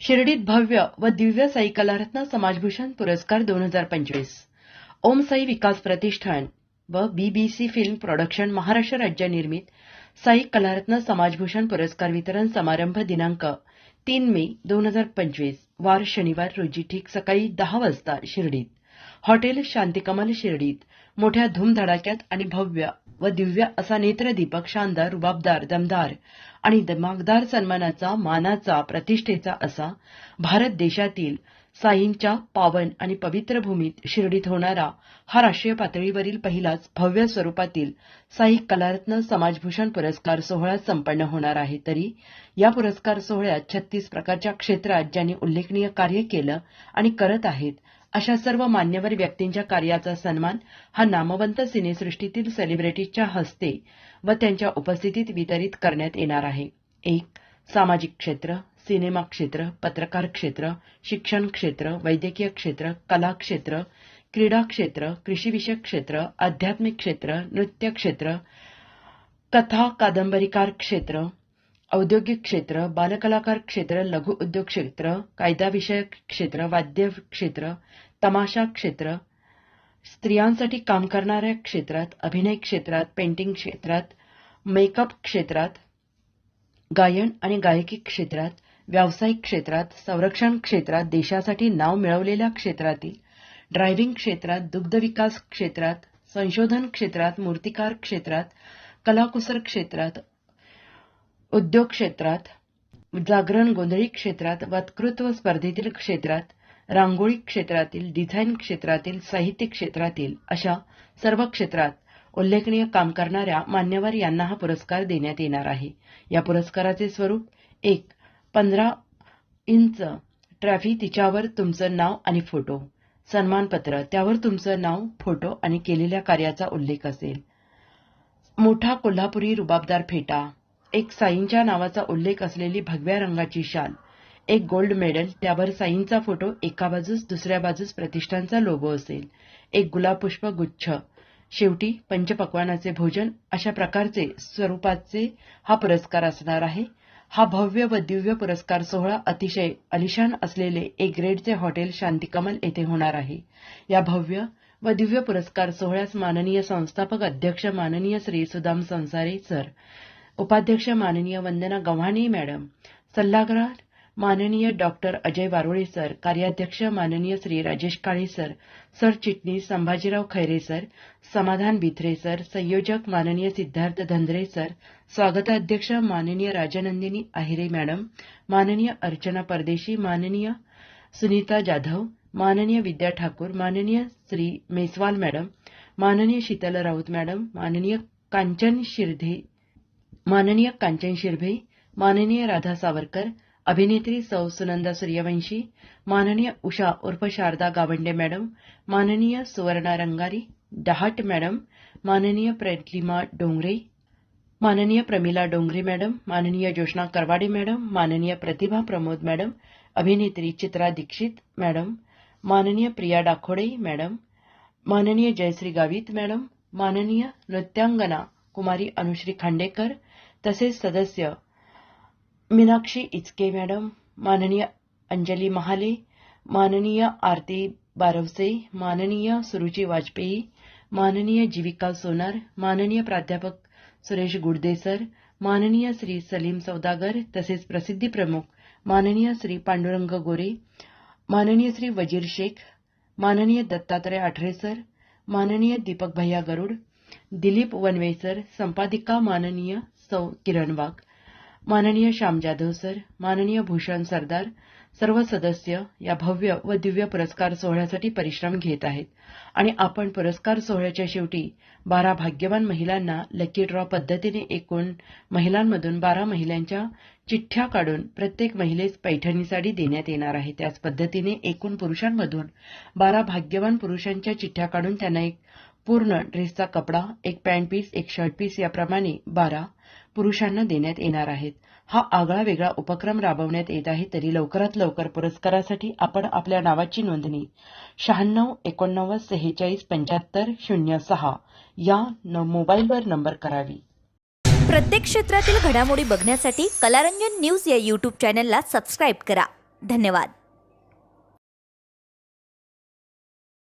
शिर्डीत भव्य व दिव्य साई कलारत्न समाजभूषण पुरस्कार दोन हजार पंचवीस. ओम साई विकास प्रतिष्ठान व बीबीसी फिल्म प्रोडक्शन महाराष्ट्र राज्य निर्मित साई कलारत्न समाजभूषण पुरस्कार वितरण समारंभ दिनांक तीन मे दोन हजार पंचवीस वार शनिवार रोजी ठीक सकाळी दहा वाजता शिर्डीत. हॉटेल शांतिकमल शिर्डीत मोठ्या धूमधडाक्यात आणि भव्य व दिव्य असा नेत्रदीपक शानदार रुबाबदार दमदार आणि दिमागदार सन्मानाचा मानाचा प्रतिष्ठेचा असा भारत देशातील साईंच्या पावन आणि पवित्र भूमीत शिर्डीत होणारा हा राष्ट्रीय पातळीवरील पहिलाच भव्य स्वरूपातील साई कलारत्न समाजभूषण पुरस्कार सोहळा संपन्न होणार आहे. तरी या पुरस्कार सोहळ्यात छत्तीस प्रकारच्या क्षेत्रात ज्यांनी उल्लेखनीय कार्य केलं आणि करत आहेत अशा सर्व मान्यवर व्यक्तींच्या कार्याचा सन्मान हा नामवंत सिनेसृष्टीतील सेलिब्रिटीजच्या हस्ते व त्यांच्या उपस्थितीत वितरित करण्यात येणार आहे. एक सामाजिक क्षेत्र सिनेमा क्षेत्र पत्रकार क्षेत्र शिक्षण क्षेत्र वैद्यकीय क्षेत्र कला क्षेत्र क्रीडा क्षेत्र कृषीविषयक क्षेत्र आध्यात्मिक क्षेत्र नृत्य क्षेत्र कथा कादंबरीकार क्षेत्र औद्योगिक क्षेत्र बालकलाकार क्षेत्र लघु उद्योग क्षेत्र कायदाविषयक क्षेत्र वाद्य क्षेत्र तमाशा क्षेत्र स्त्रियांसाठी काम करणाऱ्या क्षेत्रात अभिनय क्षेत्रात पेंटिंग क्षेत्रात मेकअप क्षेत्रात गायन आणि गायकी क्षेत्रात व्यावसायिक क्षेत्रात संरक्षण क्षेत्रात देशासाठी नाव मिळवलेल्या क्षेत्रातील ड्रायव्हिंग क्षेत्रात दुग्धविकास क्षेत्रात संशोधन क्षेत्रात मूर्तिकार क्षेत्रात कलाकुसर क्षेत्रात उद्योग क्षेत्रात जागरण गोंधळी क्षेत्रात वक्तृत्व स्पर्धेतील क्षेत्रात रांगोळी क्षेत्रातील डिझाईन क्षेत्रातील साहित्य क्षेत्रातील अशा सर्व क्षेत्रात उल्लेखनीय काम करणाऱ्या मान्यवर यांना हा पुरस्कार देण्यात येणार आहे. या पुरस्काराचे स्वरूप एक पंधरा इंच ट्रॅफी तिच्यावर तुमचं नाव आणि फोटो सन्मानपत्र त्यावर तुमचं नाव फोटो आणि केलेल्या कार्याचा उल्लेख असेल. मोठा कोल्हापुरी रुबाबदार फेटा एक साईंच्या नावाचा उल्लेख असलेली भगव्या रंगाची शाल. एक गोल्ड मेडल त्यावर साईंचा फोटो एका बाजूस दुसऱ्या बाजूस प्रतिष्ठानचा लोगो असेल. एक गुलाबपुष्प गुच्छ. शेवटी पंचपक्वानाचे भोजन अशा प्रकारचे स्वरूपाचे हा पुरस्कार असणार आहे. हा भव्य व दिव्य पुरस्कार सोहळा अतिशय अलिशान असलेले ए ग्रेडचे हॉटेल शांतिकमल येथे होणार आहे. या भव्य व दिव्य पुरस्कार सोहळ्यास माननीय संस्थापक अध्यक्ष माननीय श्री सुदाम संसारे सर. उपाध्यक्ष माननीय वंदना गव्हाणे मॅडम, सल्लागार माननीय डॉक्टर अजय वारोळे सर, कार्याध्यक्ष माननीय श्री राजेश काळे सर सरचिटणीस संभाजीराव खैरे सर, समाधान बिथरे सर, संयोजक माननीय सिद्धार्थ धंद्रे सर, स्वागताध्यक्ष माननीय राजनंदिनी आहिरे मॅडम, माननीय अर्चना परदेशी, माननीय सुनीता जाधव, माननीय विद्या ठाकूर, माननीय श्री मेसवाल मॅडम, माननीय शीतल राऊत मॅडम, माननीय कांचन शिरधे माननीय कांचन शिरभे माननीय राधा सावरकर अभिनेत्री सौ सुनंदा सूर्यवंशी माननीय उषा उर्फ शारदा गावंडे मॅडम माननीय सुवर्णा रंगारी डहाट मॅडम माननीय प्रतिमा डोंगरे माननीय प्रमिला डोंगरे मॅडम माननीय जोशना करवाडे मॅडम माननीय प्रतिभा प्रमोद मॅडम अभिनेत्री चित्रा दीक्षित मॅडम माननीय प्रिया डाखोडे मॅडम माननीय जयश्री गावित मॅडम माननीय नृत्यांगना कुमारी अनुश्री खांडेकर तसेच सदस्य मीनाक्षी इचके मॅडम माननीय अंजली महाले माननीय आरती बारवसे माननीय सुरुची वाजपेयी माननीय जीविका सोनार माननीय प्राध्यापक सुरेश गुडदेसर माननीय श्री सलीम सौदागर तसेच प्रसिद्धी प्रमुख माननीय श्री पांडुरंग गोरे माननीय श्री वजीर शेख माननीय दत्तात्रय आठरे सर माननीय दीपक भैया गरुड दिलीप वनवेसर संपादिका माननीय सौ किरण वाघ माननीय श्याम जाधव सर माननीय भूषण सरदार सर्व सदस्य या भव्य व दिव्य पुरस्कार सोहळ्यासाठी परिश्रम घेत आहेत. आणि आपण पुरस्कार सोहळ्याच्या शेवटी बारा भाग्यवान महिलांना लकी ड्रॉ पद्धतीने एकूण महिलांमधून बारा महिलांच्या चिठ्ठ्या काढून प्रत्येक महिलेस पैठणी साडी देण्यात येणार आहे. त्याच पद्धतीने एकूण पुरुषांमधून बारा भाग्यवान पुरुषांच्या चिठ्ठ्या काढून त्यांना एक पूर्ण ड्रेसचा कपडा एक पॅन्ट पीस एक शर्ट पीस याप्रमाणे बारा पुरुषांना देण्यात येणार आहेत. हा आगळा वेगळा उपक्रम राबवण्यात येत आहे तरी लवकरात लवकर पुरस्कारासाठी आपण आपल्या नावाची नोंदणी शहाण्णव एकोणनव्वद सेहेचाळीस पंच्याहत्तर शून्य सहा या न- मोबाईलवर नंबर करावी. प्रत्येक क्षेत्रातील घडामोडी बघण्यासाठी कलारंजन न्यूज या यूट्यूब चॅनलला सबस्क्राईब करा. धन्यवाद.